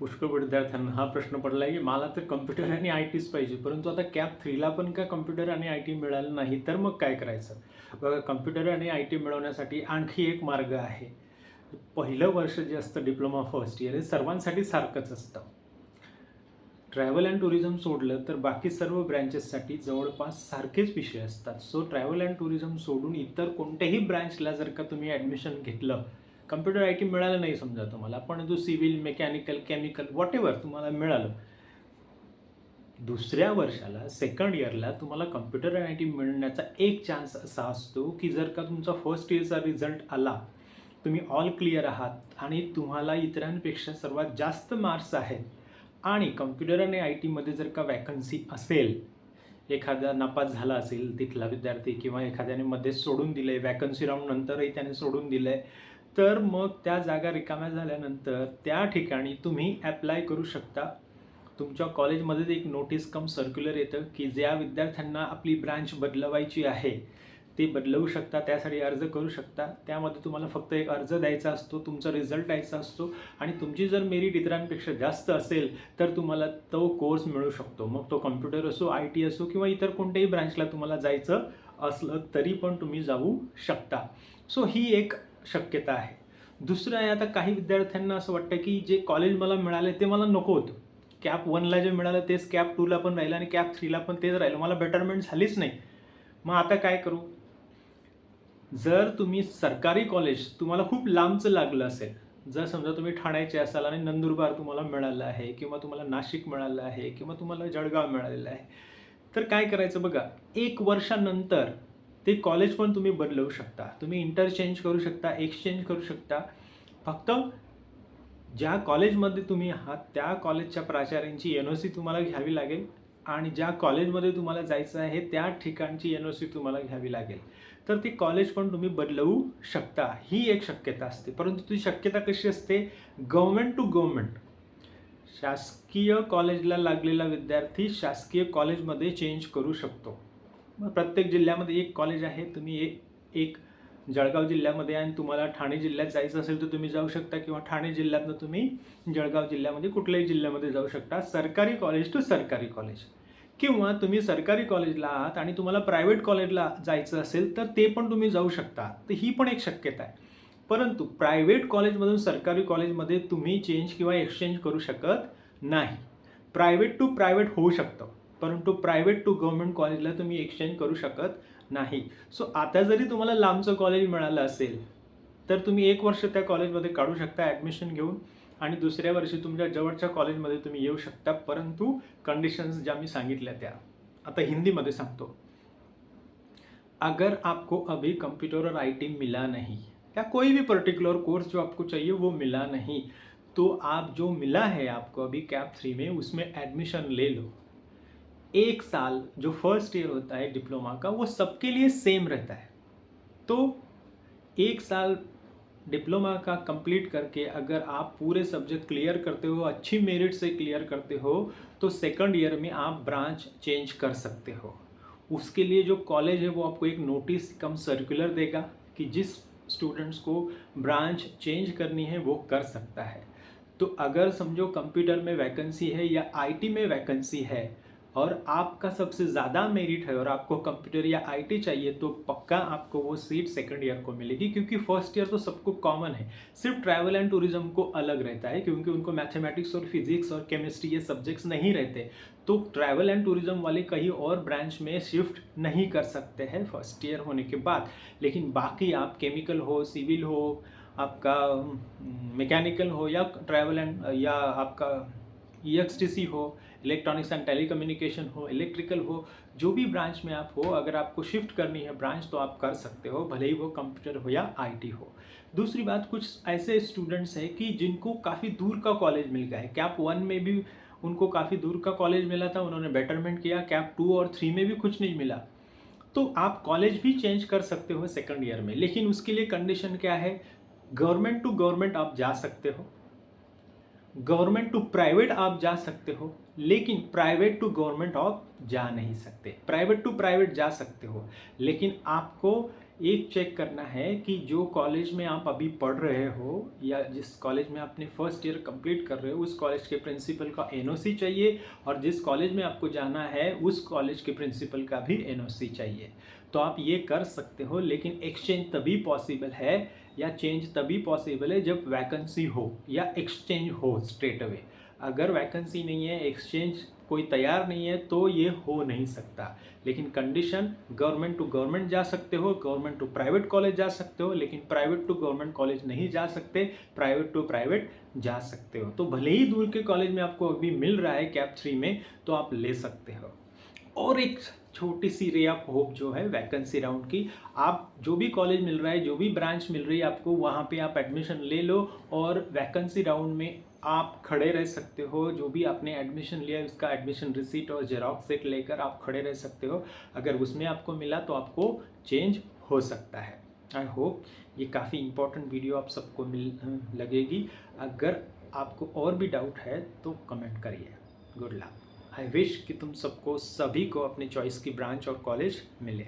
पुष्कळ विद्यार्थ्यांना हा प्रश्न पडला आहे की मला तर कम्प्युटर आणि आय टीच पाहिजे. परंतु आता कॅप थ्रीला पण का कम्प्युटर आणि आय टी मिळालं नाही? तर मग काय करायचं? बघा कम्प्युटर आणि आय टी मिळवण्यासाठी आणखी एक मार्ग आहे. पहिलं वर्ष जे असतं डिप्लोमा फर्स्ट इयर हे सर्वांसाठी सारखंच असतं. ट्रॅव्हल अँड टुरिझम सोडलं तर बाकी सर्व ब्रँचेससाठी जवळपास सारखेच विषय असतात. सो ट्रॅव्हल अँड टुरिझम सोडून इतर कोणत्याही ब्रँचला जर का तुम्ही ॲडमिशन घेतलं कम्प्युटर आय टी मिळालं नाही समजा तुम्हाला पण जो civil mechanical chemical whatever तुम्हाला मिळालं दुसऱ्या वर्षाला सेकंड इयरला तुम्हाला कम्प्युटर आय टी मिळण्याचा एक चान्स असा असतो की जर का तुमचा फर्स्ट इयरचा रिझल्ट आला तुम्ही ऑल क्लिअर आहात आणि तुम्हाला इतरांपेक्षा सर्वात जास्त मार्क्स आहेत आणि कम्प्युटर आणि आय टीमध्ये जर का वॅकन्सी असेल एखादा नापास झाला असेल तिथला विद्यार्थी किंवा एखाद्याने मध्ये सोडून दिलं आहे वॅकन्सी राऊंड नंतरही त्याने सोडून दिलं आहे तर मग त्या जागा रिकाम्या झाल्यानंतर त्या ठिकाणी तुम्ही ॲप्लाय करू शकता. तुमच्या कॉलेजमध्येच एक नोटीस कम सर्क्युलर येतं की ज्या विद्यार्थ्यांना आपली ब्रांच बदलवायची आहे ते बदलवू शकता त्यासाठी अर्ज करू शकता. त्यामध्ये तुम्हाला फक्त एक अर्ज द्यायचा असतो तुमचा रिझल्ट द्यायचा असतो आणि तुमची जर मेरिट इतरांपेक्षा जास्त असेल तर तुम्हाला तो कोर्स मिळू शकतो. मग तो कम्प्युटर असो आय टी असो किंवा इतर कोणत्याही ब्रांचला तुम्हाला जायचं असलं तरी पण तुम्ही जाऊ शकता. सो ही एक शक्यता आहे. दुसरं आहे आता काही विद्यार्थ्यांना असं वाटतं की जे कॉलेज मला मिळाले ते मला नको होतं. कॅप वनला जे मिळालं तेच कॅप टूला पण राहिलं आणि कॅप थ्रीला पण तेच राहिलं. मला बेटरमेंट झालीच नाही. मग आता काय करू? जर तुम्ही सरकारी कॉलेज तुम्हाला खूप लांबचं लागलं असेल जर समजा तुम्ही ठाण्याचे असाल आणि नंदुरबार तुम्हाला मिळालं आहे किंवा तुम्हाला नाशिक मिळालं आहे किंवा तुम्हाला जळगाव मिळालेलं आहे तर काय करायचं बघा? एक वर्षानंतर ते कॉलेज पण तुम्ही बदलवू शकता. तुम्ही इंटरचेंज करू शकता एक्सचेंज करू शकता. फक्त ज्या कॉलेजमध्ये तुम्ही आहात त्या कॉलेजच्या प्राचार्यांची एन ओ सी तुम्हाला घ्यावी लागेल आणि ज्या कॉलेजमध्ये तुम्हाला जायचं आहे त्या ठिकाणची एन ओ सी तुम्हाला घ्यावी लागेल. तर ती कॉलेज पण तुम्ही बदलवू शकता. ही एक शक्यता असते. परंतु ती शक्यता कशी असते? गव्हर्मेंट टू गव्हर्मेंट शासकीय कॉलेजला लागलेला विद्यार्थी शासकीय कॉलेजमध्ये चेंज करू शकतो. प्रत्येक जिल्ह्यामध्ये एक कॉलेज आहे. तुम्ही एक एक जळगाव जिल्ह्यामध्ये आणि तुम्हाला ठाणे जिल्ह्यात जायचं असेल तर तुम्ही जाऊ शकता किंवा ठाणे जिल्ह्यातनं तुम्ही जळगाव जिल्ह्यामध्ये कुठल्याही जिल्ह्यामध्ये जाऊ शकता. सरकारी कॉलेज टू सरकारी कॉलेज किंवा तुम्ही सरकारी कॉलेजला आहात आणि तुम्हाला प्रायव्हेट कॉलेजला जायचं असेल तर ते पण तुम्ही जाऊ शकता. तर ही पण एक शक्यता आहे. परंतु प्रायव्हेट कॉलेजमधून सरकारी कॉलेजमध्ये तुम्ही चेंज किंवा एक्सचेंज करू शकत नाही. प्रायव्हेट टू प्रायव्हेट होऊ शकतं. परंतु प्रायव्हेट टू गव्हर्मेंट कॉलेजला तुम्ही एक्सचेंज करू शकत नाही. सो आता जरी तुम्हाला लांबचं कॉलेज मिळालं असेल तर तुम्ही एक वर्ष त्या कॉलेजमध्ये काढू शकता ॲडमिशन घेऊन आणि दुसऱ्या वर्षी तुमच्या जवळच्या कॉलेजमध्ये तुम्ही येऊ शकता. परंतु कंडिशन्स ज्या मी सांगितल्या त्या आता हिंदीमध्ये सांगतो. अगर आपको अभी कंप्यूटर और आईटी मिला नहीं या कोई भी पर्टिकुलर कोर्स जो आपको चाहिए वो मिला नहीं तो आप जो मिला है आपको अभी कैप थ्री में उसमें एडमिशन ले लो। एक साल जो फ़र्स्ट ईयर होता है डिप्लोमा का, वो सबके लिए सेम रहता है। तो एक साल डिप्लोमा का कंप्लीट करके अगर आप पूरे सब्जेक्ट क्लियर करते हो, अच्छी मेरिट से क्लियर करते हो तो सेकंड ईयर में आप ब्रांच चेंज कर सकते हो। उसके लिए जो कॉलेज है, वो आपको एक नोटिस कम सर्कुलर देगा कि जिस स्टूडेंट्स को ब्रांच चेंज करनी है, वो कर सकता है। तो अगर समझो कंप्यूटर में वैकेंसी है या आईटी में वैकेंसी है और आपका सबसे ज़्यादा मेरिट है और आपको कंप्यूटर या आईटी चाहिए तो पक्का आपको वो सीट सेकंड ईयर को मिलेगी, क्योंकि फ़र्स्ट ईयर तो सबको कॉमन है। सिर्फ़ ट्रैवल एंड टूरिज़्म को अलग रहता है, क्योंकि उनको मैथमेटिक्स और फिजिक्स और केमिस्ट्री ये सब्जेक्ट्स नहीं रहते। तो ट्रैवल एंड टूरिज़्म वाले कहीं और ब्रांच में शिफ्ट नहीं कर सकते हैं फ़र्स्ट ईयर होने के बाद। लेकिन बाकी आप केमिकल हो सिविल हो, आपका मैकेनिकल हो या ट्रैवल एंड या आपका ई हो इलेक्ट्रॉनिक्स एंड टेलीकम्युनिकेशन हो इलेक्ट्रिकल हो, जो भी ब्रांच में आप हो, अगर आपको शिफ्ट करनी है ब्रांच तो आप कर सकते हो, भले ही वो कंप्यूटर हो या आईटी हो। दूसरी बात, कुछ ऐसे स्टूडेंट्स हैं कि जिनको काफ़ी दूर का कॉलेज मिल गया है। कैप वन में भी उनको काफ़ी दूर का कॉलेज मिला था, उन्होंने बेटरमेंट किया। कैप टू और थ्री में भी कुछ नहीं मिला। तो आप कॉलेज भी चेंज कर सकते हो सेकंड ईयर में। लेकिन उसके लिए कंडीशन क्या है? गवर्नमेंट टू गवर्नमेंट आप जा सकते हो। गवर्नमेंट टू प्राइवेट आप जा सकते हो, लेकिन प्राइवेट टू गवर्नमेंट आप जा नहीं सकते। प्राइवेट टू प्राइवेट जा सकते हो, लेकिन आपको एक चेक करना है कि जो कॉलेज में आप अभी पढ़ रहे हो, या जिस कॉलेज में आपने फ़र्स्ट ईयर कंप्लीट कर रहे हो, उस कॉलेज के प्रिंसिपल का एनओसी चाहिए, और जिस कॉलेज में आपको जाना है, उस कॉलेज के प्रिंसिपल का भी एनओसी चाहिए। तो आप ये कर सकते हो, लेकिन एक्सचेंज तभी पॉसिबल है या चेंज तभी पॉसिबल है जब वैकेंसी हो या एक्सचेंज हो स्ट्रेट अवे अगर वैकेंसी नहीं है एक्सचेंज कोई तैयार नहीं है तो ये हो नहीं सकता. लेकिन कंडीशन गवर्नमेंट टू गवर्नमेंट जा सकते हो गवर्नमेंट टू प्राइवेट कॉलेज जा सकते हो, लेकिन प्राइवेट टू गवर्नमेंट कॉलेज नहीं जा सकते प्राइवेट टू प्राइवेट जा सकते हो. तो भले ही दूर के कॉलेज में आपको अभी मिल रहा है कैप थ्री में तो आप ले सकते हो. और एक छोटी सी रे ऑफ़ होप जो है वैकेंसी राउंड की। आप जो भी कॉलेज मिल रहा है, जो भी ब्रांच मिल रही है आपको, वहाँ पे आप एडमिशन ले लो और वैकेंसी राउंड में आप खड़े रह सकते हो। जो भी आपने एडमिशन लिया उसका एडमिशन रिसीट और जेरॉक्स सेट लेकर आप खड़े रह सकते हो। अगर उसमें आपको मिला तो आपको चेंज हो सकता है। आई होप ये काफ़ी इंपॉर्टेंट वीडियो आप सबको मिल, लगेगी। अगर आपको और भी डाउट है तो कमेंट करिए। गुड लक आई विश कि तुम सबको सभी को अपने चॉइस की ब्रांच और कॉलेज मिले।